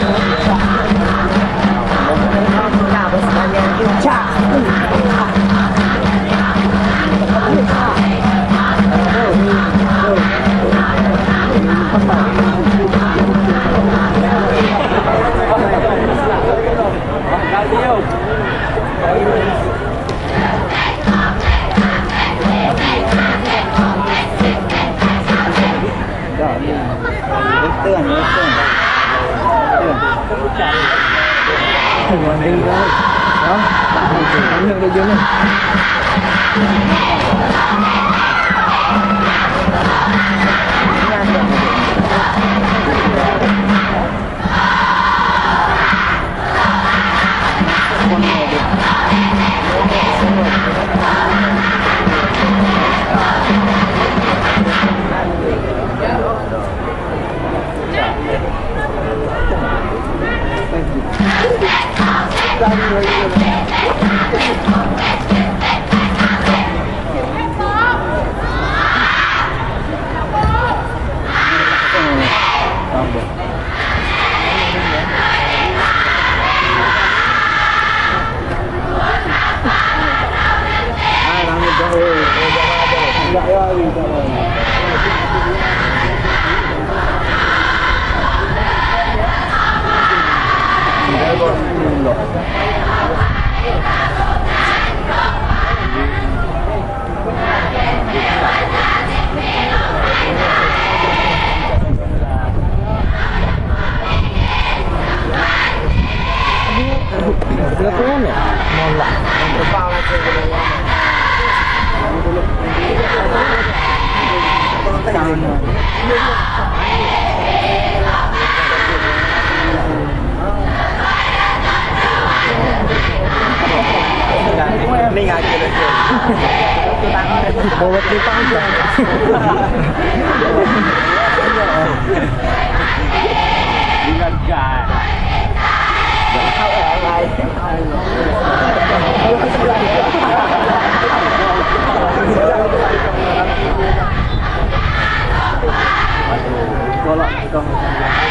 Tưởng, Thầy còn đi đó Đó Cảm ơn đây dưới này Con Congratulations. lah Ini ngaji lagi. Bawa di panjang. Ingat kan?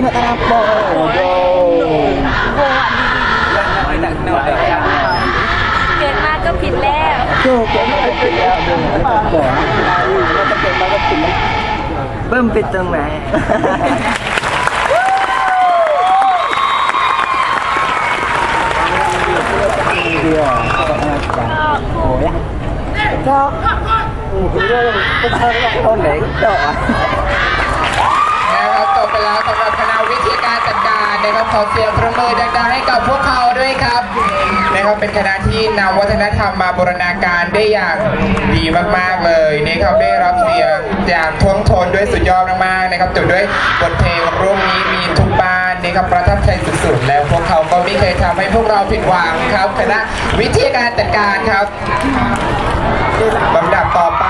ngọn điện điện đây người ta làm bộ. Ồ. เกิดมาก็ผิดแล้ว Tuh, kayaknya itu ya. Apa? Bempit dong, Mak. Iya, oh ya. Cok. Con để cok à? นะครับจ อเสียงประมือดังๆให้กับพวกเขาด้วยครับนะครับเป็นคณะที่นำวัฒนธรรมมาบูรณาการได้อย่างดีมากๆเลยนะครับได้รับเสียงอย่างท่วงทนด้วยสุดยอดมากๆนะครับจบด้วยบทเพลงรูปนี้มีทุกบ้านนะครับประทับใจสุดๆ แล้วพวกเขาก็ไม่เคยทำให้พวกเราผิดหวังครับคณะวิธีการจัดการครับลำดับต่อไป